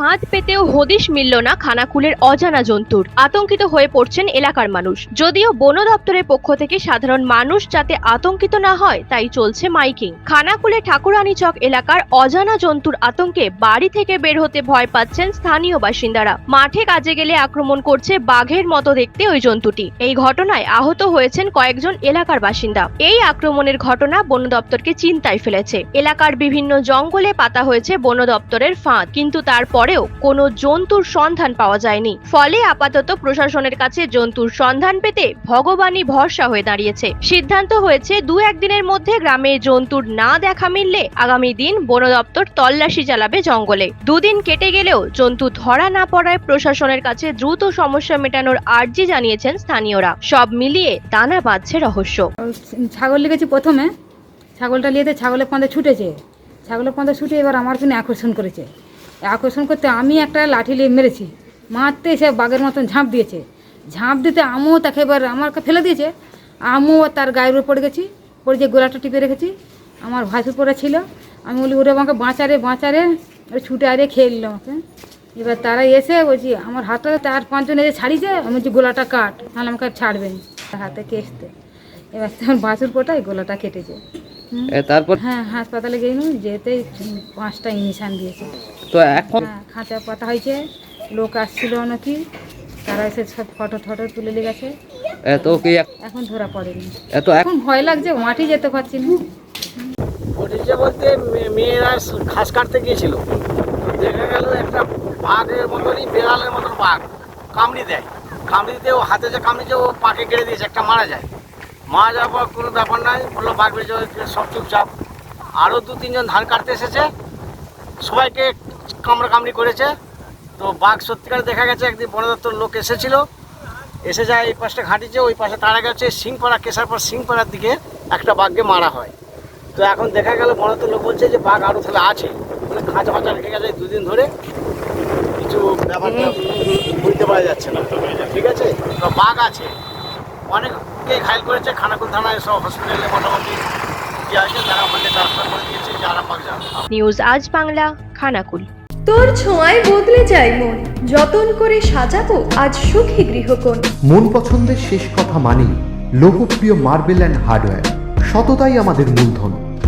ফাঁদ পেতেও হদিশ মিলল না খানাকুলের অজানা জন্তুর। আতঙ্কিত হয়ে পড়ছেন এলাকার মানুষ। যদিও বন দপ্তরের পক্ষ থেকে সাধারণ মানুষ যাতে আতঙ্কিত না হয়, তাই চলছে মাইকিং। খানাকুলে ঠাকুরানী চক এলাকার অজানা জন্তুর আতঙ্কে বাড়ি থেকে বের হতে ভয় পাচ্ছেন স্থানীয় বাসিন্দারা। মাঠে কাজে গেলে আক্রমণ করছে বাঘের মতো দেখতে ওই জন্তুটি। এই ঘটনায় আহত হয়েছেন কয়েকজন এলাকার বাসিন্দা। এই আক্রমণের ঘটনা বন দপ্তরকে চিন্তায় ফেলেছে। এলাকার বিভিন্ন জঙ্গলে পাতা হয়েছে বন দপ্তরের ফাঁদ। কিন্তু তারপরেও কোনো জন্তুর সন্ধান পাওয়া যায়নি। ফলে আপাতত প্রশাসনের কাছে জন্তুর সন্ধান পেতে ভগবানই ভরসা হয়ে দাঁড়িয়েছে। সিদ্ধান্ত হয়েছে দু একদিনের মধ্যে গ্রামে জন্তুর না দেখা মিললে আগামী দিন বন দপ্তর তল্লাশি চালাবে জঙ্গলে। দুদিন কেটে গেলেও জন্তু ধরা না পড়ায় প্রশাসনের কাছে দ্রুত সমস্যা মেটানোর আর্জি জানিয়েছেন স্থানীয়রা। সব মিলিয়ে দানা বাঁধছে রহস্য। ছাগল লিখেছি প্রথমে। ছাগলটা নিয়ে ছাগলের পাঁদে ছুটেছে। ছাগলের পাঁদে ছুটে এবার আমার কিনে আকর্ষণ করেছে। আকর্ষণ করতে আমি একটা লাঠি নিয়ে মেরেছি। মারতে সে বাঘের মতন ঝাঁপ দিয়েছে। ঝাঁপ দিতে আমিও তাকে এবার আমাকে ফেলে দিয়েছে। আমিও তার গায়ের উপর পড়ে গেছি, পড়ে যে গোলাটা টিপে রেখেছি। আমার ভাসুর পরে ছিল। আমি বলি, ওরে আমাকে বাঁচারে বাঁচারে। ওই ছুটে আরে খেয়ে নিল আমাকে। এবার তারা এসে বলছি, আমার হাতে তার পাঁচজন এসে ছাড়িয়েছে? আমি বলছি, গোলাটা কাট তাহলে আমাকে ছাড়বেন হাতে কেসতে এবার তখন বাছুর পোটায় গোলাটা কেটেছে। তারপর হ্যাঁ হাসপাতালে গেলাম যেতে পাঁচটা ইঞ্জেকশন দিয়েছে। তো এখন হ্যাঁ খাঁচা পাতা হয়েছে লোক আসছিল নাকি তারা এসে সব ফটো ফটো তুলে নিয়ে গেছে। এত কি এখন ধরা পড়েনি। এত এখন ভয় লাগছে মাটি যেতে পারছি না। ঘটেছে বলতে মেয়েরা ঘাস কাটতে গিয়েছিল। দেখা গেল একটা বাঘের মতনই বেড়ালের মতন বাঘ। কামড়ি দেয়। কামড়ি দিতে ও হাতে যে কামড়িছে ও পাকে কেড়ে দিয়েছে একটা মারা যায়। মারা যাওয়ার পর কোনো ব্যাপার নাই বলল গেছে, সব চুপচাপ। আরও দু তিনজন ধান কাটতে এসেছে সবাইকে কামড়া কামড়ি করেছে। তো বাঘ সত্যিকার দেখা গেছে একদিন বন দপ্তর লোক এসেছিল এসে যায় এই পাশটা ঘাঁটিছে ওই পাশে তারা গেছে সিংপাড়া কেশারপাড় সিংপাড়ার দিকে একটা বাঘকে মারা হয়। তো এখন দেখা গেল বনত লোক বলছে যে বাঘ আরও তাহলে আছে মানে খাঁচা ফাঁচা রেখে গেছে দুদিন ধরে। কিছু ব্যাপারটা বুঝতে পারা যাচ্ছে না। ঠিক আছে? তো বাঘ আছে। অনেককে ঘায়ল করেছে খানাকুল থানায় সব হসপিটালে মোটামুটি কি আছে তারা ওখানে ট্রান্সফার করে দিয়েছে যে আরামবাগ যাবে। নিউজ আজ বাংলা খানাকুল। তোর ছোঁয়ায় বদলে যায় মন যতন করে সাজাবো আজ সুখী গৃহকোণ। মন পছন্দের শেষ কথা মানি লোকপ্রিয় মার্বেল অ্যান্ড হার্ডওয়্যার সততাই আমাদের মূলধন।